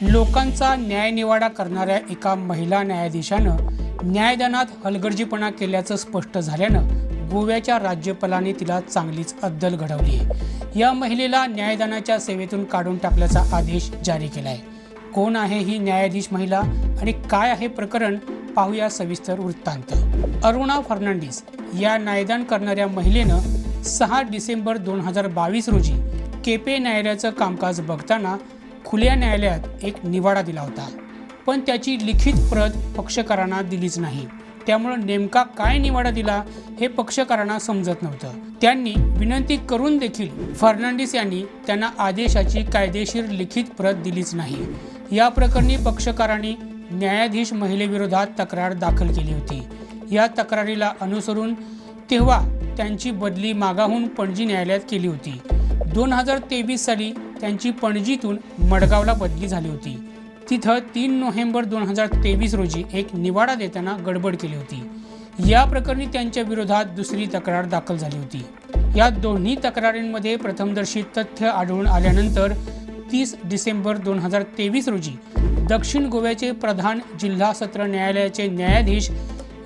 लोकांचा न्यायनिवाडा करणाऱ्या एका महिला न्यायाधीशानं न्यायदानात हलगर्जीपणा केल्याचं स्पष्ट झाल्यानं गोव्याच्या राज्यपालांनी तिला चांगलीच अद्दल घडवली. आहे या महिलेला न्यायदानाच्या सेवेतून काढून टाकल्याचा आदेश जारी केला आहे कोण आहे ही न्यायाधीश महिला आणि काय आहे प्रकरण पाहूया सविस्तर वृत्तांत. अरुणा फर्नांडिस या न्यायदान करणाऱ्या महिलेनं सहा डिसेंबर दोन हजार बावीस रोजी केपे न्यायालयाचं कामकाज बघताना खुल्या न्यायालयात एक निवाडा दिला होता. पण त्याची लिखित प्रत पक्षकारांना दिलीच नाही. त्यामुळं नेमका काय निवाडा दिला हे पक्षकारांना समजत नव्हतं. त्यांनी विनंती करून देखील फर्नांडिस यांनी त्यांना आदेशाची कायदेशीर लिखित प्रत दिलीच नाही. या प्रकरणी पक्षकारांनी न्यायाधीश महिलेविरोधात तक्रार दाखल केली होती. या तक्रारीला अनुसरून तेव्हा त्यांची बदली मागाहून पणजी न्यायालयात केली होती. दोन हजार तेवीस साली त्यांची पणजीतून मडगावला बदली झाली होती. तिथं तीन नोव्हेंबर दोन हजार तेवीस रोजी एक निवाडा देताना गडबड केली होती. या प्रकरणी त्यांच्या विरोधात दुसरी तक्रार दाखल झाली होती. या दोन्ही तक्रारींमध्ये प्रथमदर्शी तथ्य आढळून आल्यानंतर तीस डिसेंबर दोन हजार तेवीस रोजी दक्षिण गोव्याचे प्रधान जिल्हा सत्र न्यायालयाचे न्यायाधीश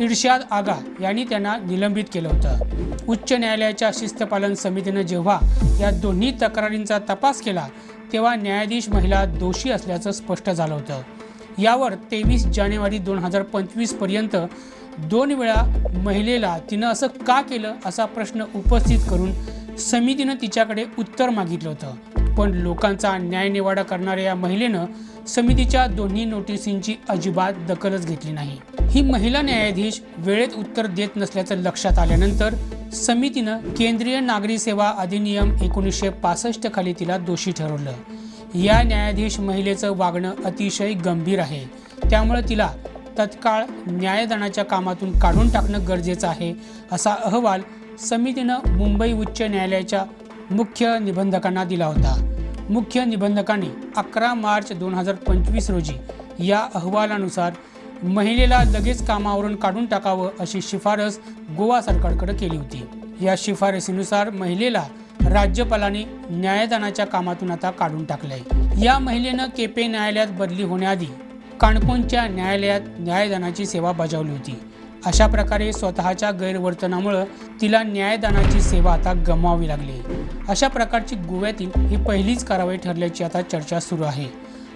इर्शाद आगा यांनी त्यांना निलंबित केलं होतं. उच्च न्यायालयाच्या शिस्तपालन समितीनं जेव्हा या दोन्ही तक्रारींचा तपास केला तेव्हा न्यायाधीश महिला दोषी असल्याचं स्पष्ट झालं होतं. यावर तेवीस जानेवारी दोन हजार पंचवीसपर्यंत दोन वेळा महिलेला तिनं असं का केलं असा प्रश्न उपस्थित करून समितीनं तिच्याकडे उत्तर मागितलं होतं. पण लोकांचा न्यायनिवाडा करणाऱ्या या महिलेनं समितीच्या दोन्ही नोटिसींची अजिबात दखलच घेतली नाही. ही महिला न्यायाधीश वेळेत उत्तर देत नसल्याचं लक्षात आल्यानंतर समितीनं केंद्रीय नागरी सेवा अधिनियम एकोणीसशे पासष्ट खाली तिला दोषी ठरवलं. या न्यायाधीश महिलेचं वागणं अतिशय गंभीर आहे. त्यामुळे तिला तत्काळ न्यायदानाच्या कामातून काढून टाकणं गरजेचं आहे असा अहवाल समितीनं मुंबई उच्च न्यायालयाच्या मुख्य निबंधकांना दिला होता. मुख्य निबंधकांनी अकरा मार्च दोन हजार पंचवीस रोजी या अहवालानुसार महिलेला लगेच कामावरून काढून टाकावं अशी शिफारस गोवा सरकारकडे केली होती. या शिफारसीनुसार महिलेला राज्यपालांनी न्यायदानाच्या कामातून आता काढून टाकलंय. या महिलेनं केपे न्यायालयात बदली होण्याआधी काणकोणच्या न्यायालयात न्यायदानाची सेवा बजावली होती. अशा प्रकारे स्वतःच्या गैरवर्तनामुळं तिला न्यायदानाची सेवा आता गमवावी लागली. अशा प्रकारची गोव्यातील ही पहिलीच कारवाई ठरल्याची आता चर्चा सुरू आहे.